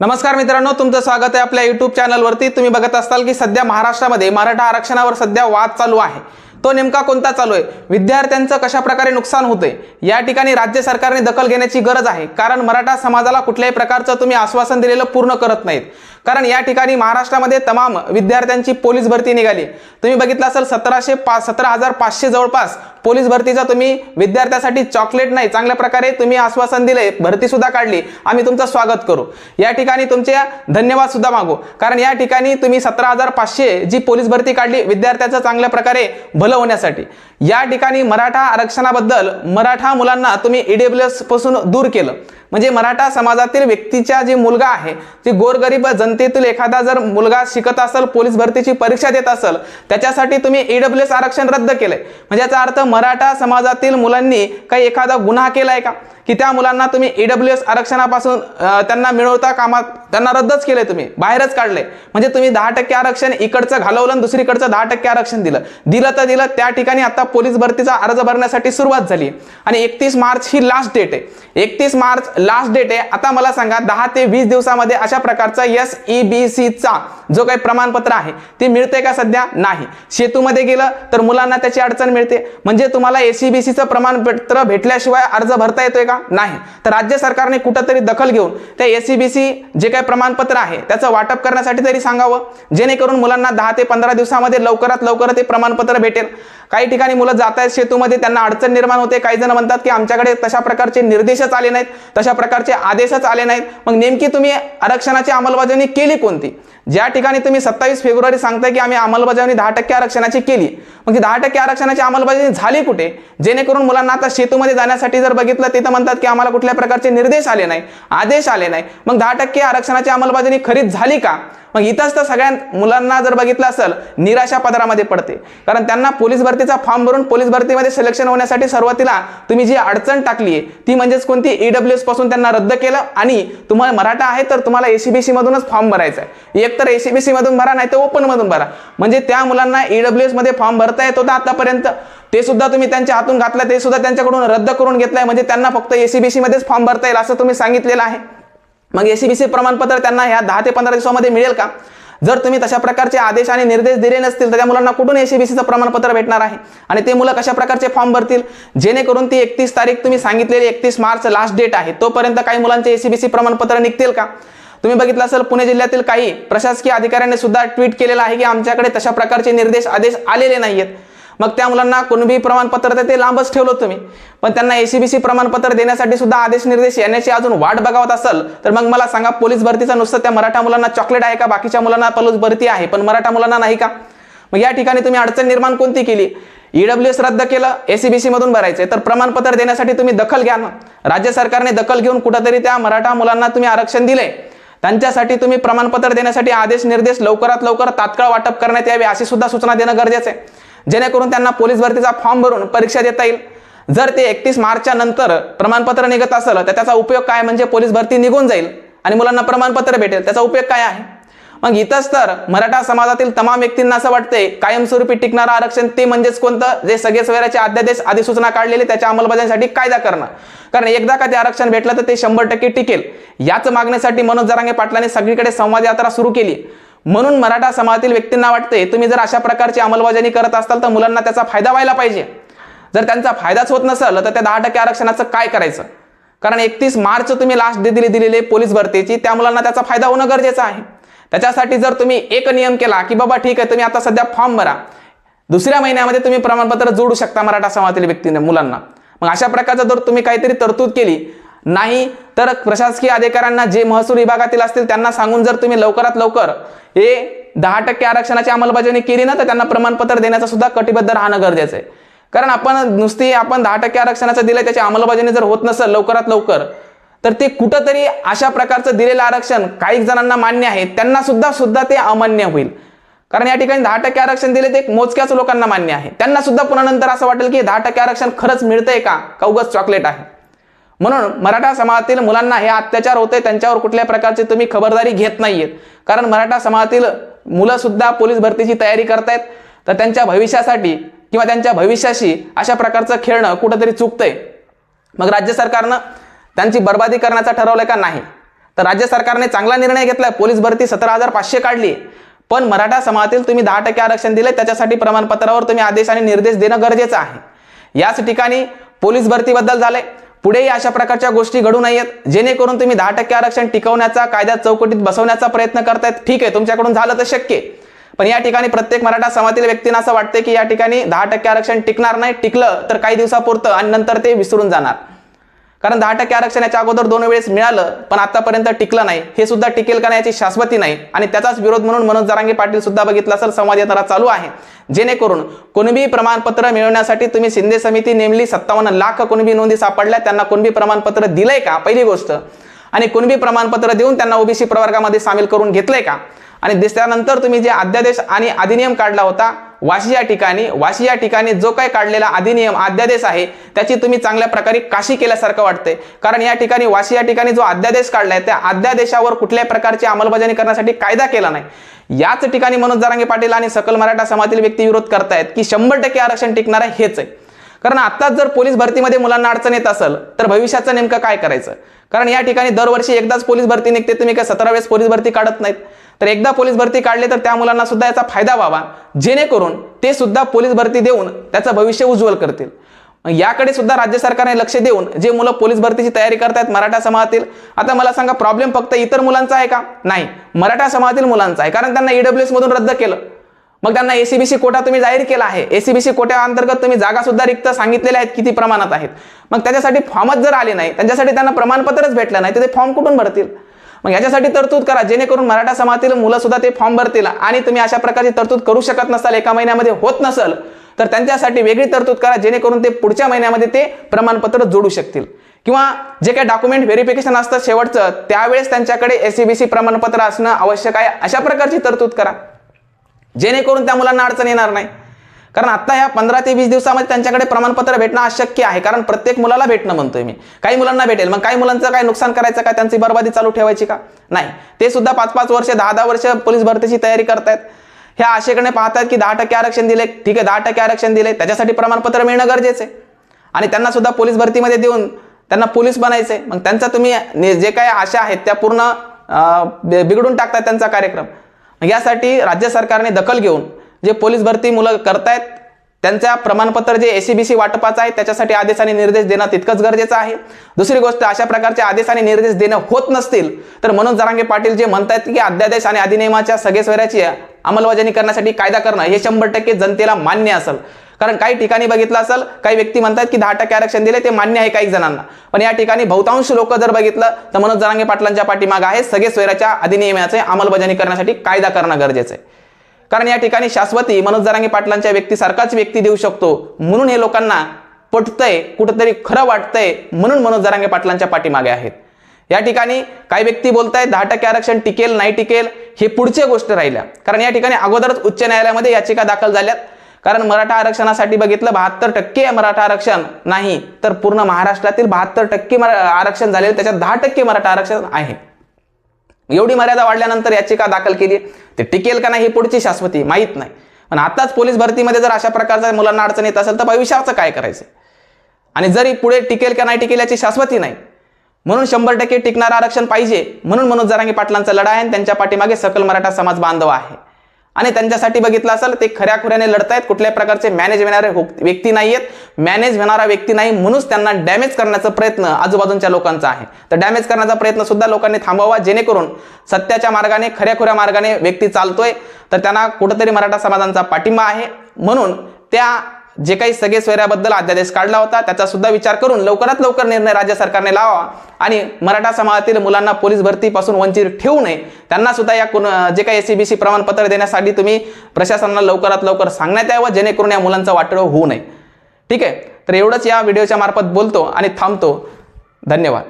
नमस्कार मित्रांनो तुमचं स्वागत आहे आपल्या युट्यूब चॅनलवरती तुम्ही बघत असाल की सध्या महाराष्ट्रामध्ये मराठा आरक्षणावर सध्या वाद चालू आहे. तो नेमका कोणता चालू आहे? विद्यार्थ्यांचं कशा प्रकारे नुकसान होते या ठिकाणी राज्य सरकारने दखल घेण्याची गरज आहे. कारण मराठा समाजाला कुठल्याही प्रकारचं तुम्ही आश्वासन दिलेलं पूर्ण करत नाहीत. कारण या ठिकाणी महाराष्ट्रामध्ये तमाम विद्यार्थ्यांची पोलीस भरती निघाली. तुम्ही बघितलं असेल सतराशे पा सतरा हजार पाचशे जवळपास पोलीस भरतीचा तुम्ही विद्यार्थ्यासाठी चॉकलेट नाही चांगल्या प्रकारे तुम्ही आश्वासन दिले भरती सुद्धा काढली. आम्ही तुमचं स्वागत करू. या ठिकाणी तुमचे धन्यवाद सुद्धा मागू. कारण या ठिकाणी तुम्ही सतरा हजार पाचशे जी पोलीस भरती काढली विद्यार्थ्याचं चांगल्या प्रकारे भलं होण्यासाठी या ठिकाणी मराठा आरक्षणाबद्दल मराठा मुलांना तुम्ही ईडब्ल्यू एसपासून दूर केलं. म्हणजे मराठा समाजातील व्यक्तीचा जे मुलगा आहे जे गोरगरीब जनतेतील एखादा जर मुलगा शिकत असेल पोलीस भरतीची परीक्षा देत असेल त्याच्यासाठी तुम्ही ईडब्ल्यू एस आरक्षण रद्द केलंय. म्हणजे याचा अर्थ मराठा समाजातील मुलांनी काही एखादा गुन्हा केलाय का? की त्या मुलांना तुम्ही ईडब्ल्यू एस आरक्षणापासून त्यांना मिळवता कामात त्यांना रद्दच केलंय तुम्ही बाहेरच काढले म्हणजे तुम्ही दहा टक्के आरक्षण इकडचं घालवलं आणि दुसरीकडचं दहा टक्के आरक्षण दिलं. दिलं तर दिलं त्या ठिकाणी आता पोलीस भरतीचा अर्ज भरण्यासाठी सुरुवात झाली आणि एकतीस मार्च ही लास्ट डेट आहे. एकतीस मार्च लास्ट डेट आहे. आता मला सांगा दहा ते वीस दिवसामध्ये अशा प्रकारचा एस ई बी सीचा जो काही प्रमाणपत्र आहे ते मिळते का सध्या? नाही. सेतूमध्ये गेलं तर मुलांना त्याची अडचण मिळते. म्हणजे तुम्हाला एसीबीसीचं प्रमाणपत्र भेटल्याशिवाय अर्ज भरता येतोय का? नाही. तर राज्य सरकारने कुठंतरी दखल घेऊन त्या एसीबीसी जे काही प्रमाणपत्र आहे त्याचं वाटप करण्यासाठी तरी सांगावं. जेणेकरून मुलांना दहा ते पंधरा दिवसामध्ये लवकरात लवकर ते प्रमाणपत्र भेटेल. काही ठिकाणी मुलं जात आहेत शेतूमध्ये त्यांना अडचण निर्माण होते. काही जण म्हणतात की आमच्याकडे तशा प्रकारचे निर्देशच आले नाहीत तशा प्रकारचे आदेशच आले नाहीत. मग नेमकी तुम्ही आरक्षणाची अंमलबजावणी केली कोणती? ज्या ठिकाणी तुम्ही सत्तावीस फेब्रुवारी सांगताय की आम्ही अंमलबजावणी दहा टक्के आरक्षणाची केली. मग ती दहा टक्के आरक्षणाची अंमलबजावणी झाली कुठे? जेणेकरून मुलांना आता शेतूमध्ये जाण्यासाठी जर बघितलं तर म्हणतात की आम्हाला कुठल्या प्रकारचे निर्देश आले नाही आदेश आले नाही. मग दहा टक्के आरक्षणाची अंमलबजावणी खरीच झाली का? मग इथंच तर सगळ्यात मुलांना जर बघितलं असेल निराशा पदरामध्ये पडते. कारण त्यांना पोलीस भरतीचा फॉर्म भरून पोलीस भरतीमध्ये सिलेक्शन होण्यासाठी सुरुवातीला तुम्ही जी अडचण टाकली आहे ती म्हणजेच कोणती? ईडब्ल्यू एसपासून त्यांना रद्द केलं आणि तुम्हाला मराठा आहे तर तुम्हाला एसीबीसी मधूनच फॉर्म भरायचा आहे. एक तर एसीबीसी मधून भरा नाही तर ओपन मधून भरा. म्हणजे त्या मुलांना ईडब्ल्यू एसमध्ये फॉर्म भरता येत होता आतापर्यंत. ते सुद्धा तुम्ही त्यांच्या हातून घातलं ते सुद्धा त्यांच्याकडून रद्द करून घेतलंय. म्हणजे त्यांना फक्त एसीबीसी मध्येच फॉर्म भरता येईल असं तुम्ही सांगितलेलं आहे. मग एसीबीसी प्रमाणपत्र त्यांना ह्या दहा ते पंधरा दिवसामध्ये मिळेल का? जर तुम्ही तशा प्रकारचे आदेश आणि निर्देश दिले नसतील तर त्या मुलांना कुठून एसीबीसीचं प्रमाणपत्र भेटणार आहे? आणि ते मुलं कशा प्रकारचे फॉर्म भरतील? जेणेकरून ती एकतीस तारीख तुम्ही सांगितलेली एकतीस मार्च लास्ट डेट आहे. तोपर्यंत काही मुलांचे एसीबीसी प्रमाणपत्र निघतील का? तुम्ही बघितलं असेल पुणे जिल्ह्यातील काही प्रशासकीय अधिकाऱ्यांनी सुद्धा ट्विट केलेलं आहे की आमच्याकडे तशा प्रकारचे निर्देश आदेश आलेले नाहीयेत. मग त्या मुलांना कुणबी प्रमाणपत्र तर ते लांबच ठेवलं तुम्ही. पण त्यांना एसीबीसी प्रमाणपत्र देण्यासाठी सुद्धा आदेश निर्देश येण्याची अजून वाट बघावत असेल तर मग मला सांगा पोलीस भरतीचा नुसतं त्या मराठा मुलांना चॉकलेट आहे का? बाकीच्या मुलांना पोलीस भरती आहे पण मराठा मुलांना नाही का? मग या ठिकाणी तुम्ही अडचण निर्माण कोणती केली? ईडब्ल्यू एस रद्द केलं एसीबीसी मधून भरायचंय तर प्रमाणपत्र देण्यासाठी तुम्ही दखल घ्या ना. राज्य सरकारने दखल घेऊन कुठंतरी त्या मराठा मुलांना तुम्ही आरक्षण दिले त्यांच्यासाठी तुम्ही प्रमाणपत्र देण्यासाठी आदेश निर्देश लवकरात लवकर तात्काळ वाटप करण्यात यावे अशी सुद्धा सूचना देणं गरजेचं आहे. जेणेकरून त्यांना पोलीस भरतीचा फॉर्म भरून परीक्षा देता येईल. जर ते एकतीस मार्चच्या नंतर प्रमाणपत्र निघत असेल तर त्याचा उपयोग काय? म्हणजे पोलीस भरती निघून जाईल आणि मुलांना प्रमाणपत्र भेटेल. त्याचा उपयोग काय आहे? मग इथंच तर मराठा समाजातील तमाम व्यक्तींना असं वाटते कायमस्वरूपी टिकणारं आरक्षण ते म्हणजेच कोणतं? जे सगळे सवेराचे अध्यादेश अधिसूचना काढलेली त्याच्या अंमलबजावणीसाठी कायदा करणं. कारण एकदा का ते आरक्षण भेटलं तर ते शंभर टक्के टिकेल. याच मागणीसाठी मनोज जरांगे पाटलांनी सगळीकडे संवाद यात्रा सुरू केली. म्हणून मराठा समाजातील व्यक्तींना वाटते तुम्ही जर अशा प्रकारची अंमलबजावणी करत असाल तर मुलांना त्याचा फायदा व्हायला पाहिजे. जर त्यांचा फायदाच होत नसेल तर त्या दहा टक्के आरक्षणाचं काय करायचं? कारण एकतीस मार्च तुम्ही लास्ट डे दिली दिलेली पोलीस भरतीची त्या मुलांना त्याचा फायदा होणं गरजेचं आहे. त्याच्यासाठी जर तुम्ही एक नियम केला की बाबा ठीक आहे तुम्ही आता सध्या फॉर्म भरा. दुसऱ्या महिन्यामध्ये तुम्ही प्रमाणपत्र जोडू शकता मराठा समाजातील व्यक्तीने मुलांना. मग अशा प्रकारचं जर तुम्ही काहीतरी तरतूद केली नाही तर प्रशासकीय अधिकाऱ्यांना जे महसूल विभागातील असतील त्यांना सांगून जर तुम्ही लवकरात लवकर हे दहा टक्के आरक्षणाची अंमलबजावणी केली ना तर त्यांना प्रमाणपत्र देण्याचा सुद्धा कटिबद्ध राहणं गरजेचं आहे. कारण आपण नुसती आपण दहा टक्के आरक्षणाचं दिलं त्याची अंमलबजावणी जर होत नसेल लवकरात लवकर तर ते कुठंतरी अशा प्रकारचं दिलेलं आरक्षण काही जणांना मान्य आहे त्यांना सुद्धा सुद्धा ते अमान्य होईल. कारण या ठिकाणी दहा टक्के आरक्षण दिले ते मोजक्याच लोकांना मान्य आहे. त्यांना सुद्धा पुन्हा नंतर असं वाटेल की दहा टक्के आरक्षण खरंच मिळतंय का? का चॉकलेट आहे? म्हणून मराठा समाजातील मुलांना हे अत्याचार होते त्यांच्यावर कुठल्या प्रकारची तुम्ही खबरदारी घेत नाहीयेत. कारण मराठा समाजातील मुलं सुद्धा पोलीस भरतीची तयारी करतायत. तर त्यांच्या भविष्यासाठी किंवा त्यांच्या भविष्याशी अशा प्रकारचं खेळणं कुठंतरी चुकतंय. मग राज्य सरकारनं त्यांची बर्बादी करण्याचं ठरवलंय का? नाही. तर राज्य सरकारने चांगला निर्णय घेतलाय. पोलीस भरती सतरा हजार पाचशे काढली पण मराठा समाजातील तुम्ही दहा टक्के आरक्षण दिले त्याच्यासाठी प्रमाणपत्रावर तुम्ही आदेश आणि निर्देश देणं गरजेचं आहे. याच ठिकाणी पोलीस भरतीबद्दल झालंय. पुढेही अशा प्रकारच्या गोष्टी घडू नयेत. जेणेकरून तुम्ही दहा टक्के आरक्षण टिकवण्याचा कायद्यात चौकटीत बसवण्याचा प्रयत्न करतायत. ठीक आहे तुमच्याकडून झालं तर शक्य आहे. पण या ठिकाणी प्रत्येक मराठा समाजातील व्यक्तींना असं वाटतं की या ठिकाणी दहा टक्के आरक्षण टिकणार नाही. टिकलं तर काही दिवसापुरतं आणि नंतर ते विसरून जाणार. कारण दहा टक्के आरक्षण याच्या अगोदर दोन वेळेस मिळालं पण आतापर्यंत टिकलं नाही. हे सुद्धा टिकेल का नाही याची शाश्वती नाही. आणि त्याचाच विरोध म्हणून मनोज जरांगे पाटील सुद्धा बघितला असेल संवाद येणारा चालू आहे. जेणेकरून कुणबी प्रमाणपत्र मिळवण्यासाठी तुम्ही शिंदे समिती नेमली सत्तावन्न लाख कुणबी नोंदी सापडल्या त्यांना कुणबी प्रमाणपत्र दिलंय का? पहिली गोष्ट. आणि कुणबी प्रमाणपत्र देऊन त्यांना ओबीसी प्रवर्गामध्ये सामील करून घेतलंय का? आणि दिसल्यानंतर तुम्ही जे अध्यादेश आणि अधिनियम काढला होता वाशी या ठिकाणी वाशी या ठिकाणी जो काही काढलेला अधिनियम अध्यादेश आहे त्याची तुम्ही चांगल्या प्रकारे काशी केल्यासारखं वाटते कारण या ठिकाणी वाशी या ठिकाणी जो अध्यादेश काढलाय त्या अध्यादेशावर कुठल्याही प्रकारची अंमलबजावणी करण्यासाठी कायदा केला नाही. याच ठिकाणी मनोज जरांगे पाटील आणि सकल मराठा समाजातील व्यक्ती विरोध करतायत की शंभर टक्के आरक्षण टिकणार आहे हेच आहे. कारण आत्ताच जर पोलीस भरतीमध्ये मुलांना अडचण येत असेल तर भविष्याचं नेमकं काय करायचं? कारण या ठिकाणी दरवर्षी एकदाच पोलीस भरती निघते तुम्ही काय सतरा वेळेस पोलीस भरती काढत नाहीत. तर एकदा पोलीस भरती काढले तर त्या मुलांना सुद्धा याचा फायदा व्हावा. जेणेकरून ते सुद्धा पोलीस भरती देऊन त्याचं भविष्य उज्ज्वल करतील. याकडे सुद्धा राज्य सरकारने लक्ष देऊन जे मुलं पोलीस भरतीची तयारी करतायत मराठा समाजातील आता मला सांगा प्रॉब्लेम फक्त इतर मुलांचा आहे का? नाही. मराठा समाजातील मुलांचा आहे. कारण त्यांना ईडब्ल्यूएस मधून रद्द केलं. मग त्यांना एसीबीसी कोटा तुम्ही जाहीर केला आहे. एसीबीसी कोट्या अंतर्गत तुम्ही जागा सुद्धा रिक्त सांगितलेल्या आहेत किती प्रमाणात आहेत. मग त्याच्यासाठी फॉर्मच जर आले नाही त्यांच्यासाठी त्यांना प्रमाणपत्रच भेटलं नाही तर ते फॉर्म कुठून भरतील? मग याच्यासाठी तरतूद करा जेणेकरून मराठा समाजातील मुलं सुद्धा ते फॉर्म भरतील आणि तुम्ही अशा प्रकारची तरतूद करू शकत नसाल एका महिन्यामध्ये होत नसल तर त्यांच्यासाठी वेगळी तरतूद करा जेणेकरून ते पुढच्या महिन्यामध्ये ते प्रमाणपत्र जोडू शकतील. किंवा जे काही डॉक्युमेंट व्हेरिफिकेशन असतं शेवटचं त्यावेळेस त्यांच्याकडे एसीबीसी प्रमाणपत्र असणं आवश्यक आहे अशा प्रकारची तरतूद करा. जेणेकरून त्या मुलांना अडचण येणार नाही. कारण आता ह्या पंधरा ते वीस दिवसामध्ये त्यांच्याकडे प्रमाणपत्र भेटणं अशक्य आहे. कारण प्रत्येक मुलाला भेटणं म्हणतोय मी. काही मुलांना भेटेल. मग काही मुलांचं काय नुकसान करायचं का? त्यांची बरबादी चालू ठेवायची का? नाही. ते सुद्धा पाच पाच वर्ष दहा दहा वर्ष पोलीस भरतीची तयारी करतायत. ह्या आशेकडे पाहतात की दहा टक्के आरक्षण दिले. ठीक आहे दहा टक्के आरक्षण दिले. त्याच्यासाठी प्रमाणपत्र मिळणं गरजेचं आहे. आणि त्यांना सुद्धा पोलीस भरतीमध्ये देऊन त्यांना पोलीस बनायचे मग त्यांचा तुम्ही जे काही आशा आहेत त्या पूर्ण बिघडून टाकतात त्यांचा कार्यक्रम. यासाठी राज्य सरकारने दखल घेऊन जे पोलीस भरती मुलं करतायत त्यांच्या प्रमाणपत्र जे एसीबीसी वाटपाचं आहे त्याच्यासाठी आदेश आणि निर्देश देणं तितकंच गरजेचं आहे. दुसरी गोष्ट अशा प्रकारचे आदेश आणि निर्देश देणं होत नसतील तर मनोज जरांगे पाटील जे म्हणतात की अध्यादेश आणि अधिनियमाच्या सगळेस्वऱ्याची अंमलबजावणी करण्यासाठी कायदा करणं हे शंभर टक्के जनतेला मान्य असेल. कारण काही ठिकाणी बघितलं असेल काही व्यक्ती म्हणतात की दहा टक्के आरक्षण दिले ते मान्य आहे काही जणांना. पण या ठिकाणी बहुतांश लोक जर बघितलं तर मनोज जरांगे पाटलांच्या पाठीमाग आहे. सगळे स्वैराच्या अधिनियमाचे अंमलबजावणी करण्यासाठी कायदा करणं गरजेचं आहे. कारण या ठिकाणी शाश्वती मनोज जरांगे पाटलांच्या व्यक्तीसारखाच व्यक्ती देऊ शकतो. म्हणून हे लोकांना पटतंय कुठंतरी खरं वाटतंय म्हणून मनोज जरांगे पाटलांच्या पाठीमागे आहेत. या ठिकाणी काही व्यक्ती बोलतायत दहा टक्के आरक्षण टिकेल नाही टिकेल हे पुढच्या गोष्ट राहिल्या. कारण या ठिकाणी अगोदरच उच्च न्यायालयामध्ये याचिका दाखल झाल्यात. कारण मराठा आरक्षणासाठी बघितलं बहात्तर टक्के मराठा आरक्षण नाही तर पूर्ण महाराष्ट्रातील बहात्तर टक्के आरक्षण झालेलं त्याच्यात दहा टक्के मराठा आरक्षण आहे. एवढी मर्यादा वाढल्यानंतर याचिका दाखल केली. ते टिकेल का नाही ही पुढची शाश्वती माहीत नाही. पण आताच पोलीस भरतीमध्ये जर अशा प्रकारचा मुलांना अडचण येत असेल तर भविष्याचं काय करायचं? आणि जरी पुढे टिकेल का नाही टिकेल याची शाश्वती नाही म्हणून शंभर टक्के टिकणारं आरक्षण पाहिजे. म्हणून मनोज जरांगे पाटलांचा लढा आहे आणि त्यांच्या पाठीमागे सकल मराठा समाज बांधव आहे. आणि त्यांच्यासाठी बघितलं असेल ते खऱ्या खुऱ्याने लढतायत. कुठल्याही प्रकारचे मॅनेज होणारे हो- व्यक्ती नाही आहेत मॅनेज होणारा व्यक्ती नाही म्हणूनच त्यांना डॅमेज करण्याचा प्रयत्न आजूबाजूच्या लोकांचा आहे. तर डॅमेज करण्याचा प्रयत्न सुद्धा लोकांनी थांबवावा जेणेकरून सत्याच्या मार्गाने खऱ्या खुऱ्या मार्गाने व्यक्ती चालतोय. तर त्यांना कुठंतरी मराठा समाजांचा पाठिंबा आहे. म्हणून त्या जे काही सगळे सोयऱ्याबद्दल अध्यादेश काढला होता त्याचा सुद्धा विचार करून लवकरात लवकर निर्णय राज्य सरकारने लावा आणि मराठा समाजातील मुलांना पोलीस भरतीपासून वंचित ठेवू नये. त्यांना सुद्धा या कुण जे काही एसीबीसी प्रमाणपत्र देण्यासाठी तुम्ही प्रशासनाला लवकरात लवकर सांगण्यात यावं जेणेकरून या मुलांचा वाटळ होऊ नये. ठीक आहे? तर एवढंच या व्हिडिओच्या मार्फत बोलतो आणि थांबतो. धन्यवाद.